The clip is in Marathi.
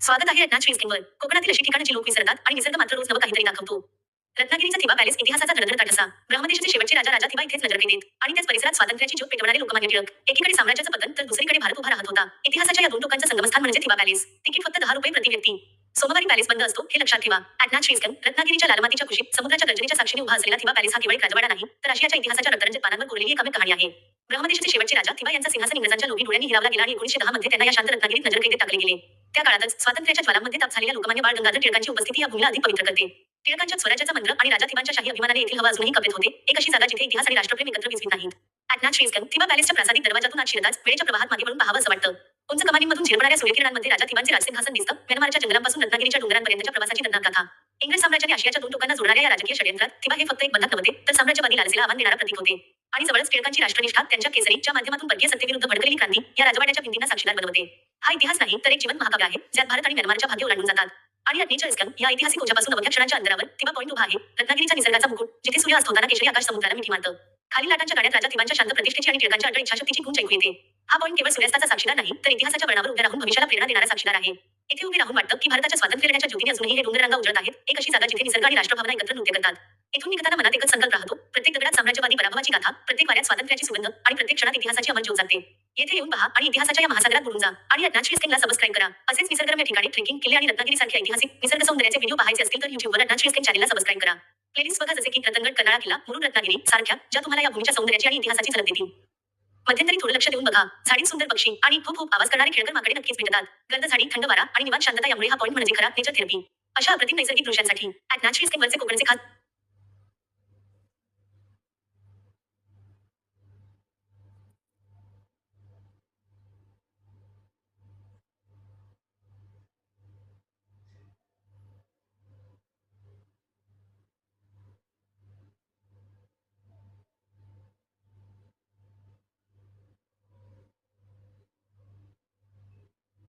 स्वागत आहे रत्नागिरी स्कीमवर कोकणातील अशी ठिकाणं जी लोक विसरतात आणि निसर्ग मात्र रोज नवं काहीतरी दाखवतो. रत्नागिरीचा थिबा पॅलेस इतिहासाचा धडधड काठसा ब्रह्मदेशाचे शेवटचे राजा राजा थिबा इथेच नजर आणि त्याच परिसरात स्वातंत्र्याची ज्योत पेटवणारे लोकमान्य टिळक. एकीकडे साम्राज्याचं पतन तर दुसरीकडे भारत उभा राहत होता. इतिहासाच्या या दोन टोकांचं संगमस्थान म्हणजे थिबा पॅलेस. तिकीट फक्त दहा रुपये प्रति व्यक्ती. सोमवारी पॅलेस बंद असतो हे लक्षात ठेवा. ॲटनाथ श्रीस्कन रत्नागिरीच्या लालमातीच्या कुशीत समुद्राच्या गर्जनेच्या साक्षीने उभा असलेला थिबा पॅलेस हा केवळ राजवाडा नाही तर आशियाच्या इतिहासाच्या रक्तरंजित पानांवर कोरलेली एक कहाणी आहे. ब्रह्मदेशाचे शेवटचे राजा थिबा यांचा सिंहासन इंग्रजांच्या लोभी डोळ्यांनी हिरावला गेला आणि एकोणीशे दहा मध्ये त्यांना या शांत रत्नागिरीत नजर कैदेत टाकले गेले. त्या काळातच स्वातंत्र्याच्या ज्वालांमध्ये ताप झालेल्या लोकमान्य बाळ गंगाधर टिळकांची उपस्थिती या भूमीला अधिक पवित्र करते. टिळकांच्या स्वराज्याचा मंत्र आणि राजा थिवांच्या शाही अभिमानाने येथील हवा अजूनही कपेत होते. एक अशी जागा जिथे इतिहास आणि राष्ट्रप्रेम एकत्र विझवित नाहीत. ॲटनाथ श्रीस्कन थिवा पॅलेसच्या प्रासादिक दरवाजातून आत शिरताच वेळेच्या प्रवाहात मागे वळून पाहावं असं वाटतं. उंच कमानीमधून झिरपणाऱ्या सूर्यकिरणांमध्ये राजा थिवांचे राजसिंहासन दिसतं. म्यानमारच्या जंगलांपासून रत्नागिरीच्या डोंगरांपर्यंतच्या प्रवासाची दंडार कथा इंग्रज साम्राज्याने आशियाच्या दोन टोकांना जोडणाऱ्या या राजकीय षडयंत्रात किंवा हे फक्त एक बंधक नव्हते तर साम्राज्यवादी लालसेला आव्हान देणारा प्रतीक होते. आणि जवळच टिळकांची राष्ट्रनिष्ठा त्यांच्या केसरीच्या माध्यमातून परकीय सत्तेविरुद्ध भडकलेली क्रांती या राजवाड्याच्या भिंतींना साक्षीदार बनवते. हा इतिहास नाही तर एक जीवन महाकाव्य आहे ज्यात भारत आणि म्यानमारच्या भाग्य ओलांडून जातात. आणि अग्नीच्या इस्कन या ऐतिहासिक ओझ्यापासून अवघ्या क्षणांच्या अंतरावर थिवा पॉईंट उभा आहे रत्नागिरीच्या निसर्गाचा मुकुट जिथे सूर्य अस्त होताना केशरी आकाश समुद्राला मिठी मारतं खाली लाटांच्या गाड्यात राजा थिवांच्या शांत प्रतिष्ठेची आणि टिळकांच्या अटळ इच्छाशक्तीची गुंज ऐकू येते. हा पॉईंट केवळ सूर्यास्ताचा साक्षीदार नाही तर इतिहासाच्या वळणावर उभ्या राहून भविष्याला प्रेरणा देणारा साक्षीदार आहे. इथे उभे राहून वाटतं की भारताच्या स्वातंत्र्य लढ्याच्या ज्योतीने अजूनही हे डोंगररांगा उजळत आहेत. एक अशी जागा जिथे निसर्ग आणि राष्ट्रभावना एकत्र नृत्य करतात. इथून निघताना मनात एकच संकल्प राहतो. प्रत्येक दगडात साम्राज्यवादी पराभवाची गाथा प्रत्येक वाऱ्यात स्वातंत्र्याची सुगंध आणि प्रत्येक क्षणात इतिहासाची अमल जाते येथे येऊन पहा आणि इतिहासाच्या या महासागरात बुडून जा आणि अज्ञात स्क्रीनला सबस्क्राईब करा. असेच निसर्गरम्य ठिकाणी ट्रेकिंग किल्ले आणि रत्नागिरी सारख्या ऐतिहासिक निसर्ग सौंदर्याचे व्हिडिओ पाहायचे असतील तर युट्यूबवर अज्ञात स्क्रीन चॅनलला सबस्क्राईब करा. प्लेलिस्ट बघा जसे की रतनगड कर्नाळा किल्ला मुरुड रत्नागिरी सारख्या ज्या तुम्हाला या भूमीच्या सौंदर्याची आणि इतिहासाची झलक देतील. मध्यंतरी थोडं लक्ष देऊन बघा. झाडी सुंदर पक्षी आणि खूप खूप आवाज करणारे खेळकर माकडे नक्कीच भेटतात गर्द झाडी थंड वारा आणि निवांत शांतता यामुळे हा पॉईंट म्हणजे खरा नेचर थेरपी अशा अप्रतिम नैसर्गिक दृश्यांसाठी ऍट नॅचरल कोकणचे खास